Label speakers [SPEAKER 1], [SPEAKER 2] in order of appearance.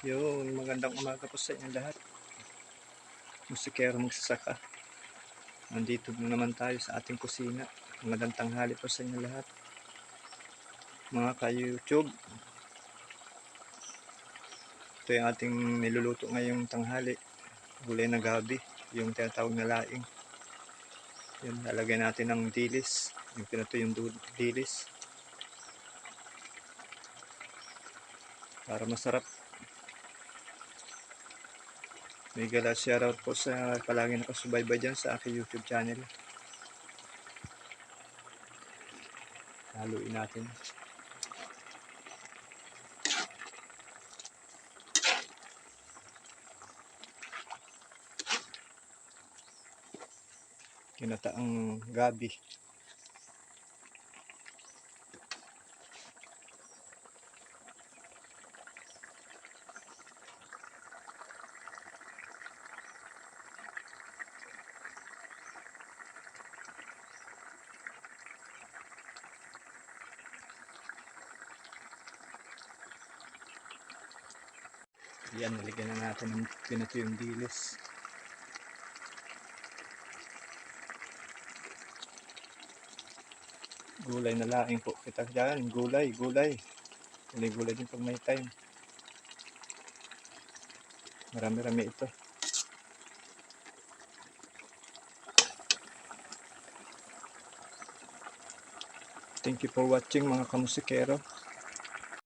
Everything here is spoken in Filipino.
[SPEAKER 1] Yun, magandang umaga po sa inyo lahat. Musikero magsasaka. Nandito na naman tayo sa ating kusina. Magandang tanghali po sa inyo lahat. Mga ka-YouTube. Ito yung ating niluluto ngayong tanghali. Gulay na gabi. Yung tinatawag na laing. Yun, lalagay natin ng dilis. Yung pinato yung dilis. Para masarap. May gala shoutout po sa palagi nakasubaybay dyan sa aking YouTube channel. Haluin natin. Kinataang gabi. Yan, nalagyan na natin ng pinato yung dilis. Gulay na laing po. Kita dyan, gulay, gulay. Gulay, gulay din pag may time. Marami-rami ito. Thank you for watching mga kamusikero.